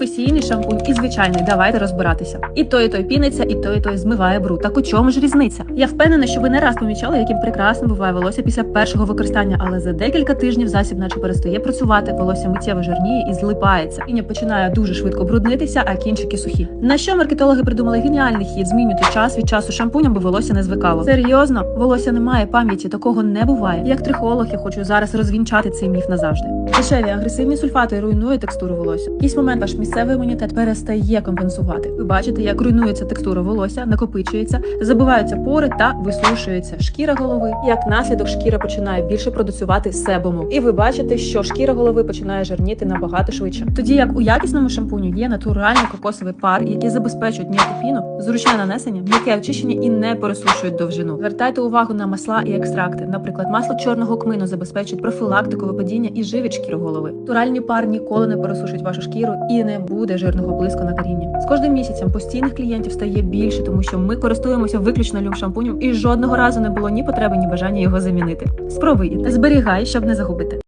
Професійний шампунь і звичайний. Давайте розбиратися. І той, і той піниться, і той, і той змиває бруд. Так у чому ж різниця? Я впевнена, що ви не раз помічали, яким прекрасним буває волосся після першого використання, але за декілька тижнів засіб, наче перестає працювати, волосся миттєво жирніє і злипається. Іня починає дуже швидко бруднитися, а кінчики сухі. На що маркетологи придумали геніальний хід змінювати час від часу шампуням, бо волосся не звикало. Серйозно, волосся не має пам'яті, такого не буває. Як трихолог, я хочу зараз розвінчати цей міф назавжди. Дешеві агресивні сульфати руйнують текстуру волосся. Якийсь момент ваш місцевий імунітет перестає компенсувати. Ви бачите, як руйнується текстура волосся, накопичується, забиваються пори та висушується шкіра голови. Як наслідок шкіра починає більше продуцювати себуму. І ви бачите, що шкіра голови починає жирніти набагато швидше. Тоді як у якісному шампуню є натуральний кокосовий пар, який забезпечують ніакофіну, зручне нанесення, м'яке очищення і не пересушують довжину. Звертайте увагу на масла і екстракти. Наприклад, масло чорного кмину забезпечить профілактику випадіння і живить шкіру голови. Натуральні пар ніколи не пересушать вашу шкіру і не буде жирного блиску на корінні. З кожним місяцем постійних клієнтів стає більше, тому що ми користуємося виключно люм шампунем і жодного разу не було ні потреби, ні бажання його замінити. Спробуй зберігай, щоб не загубити.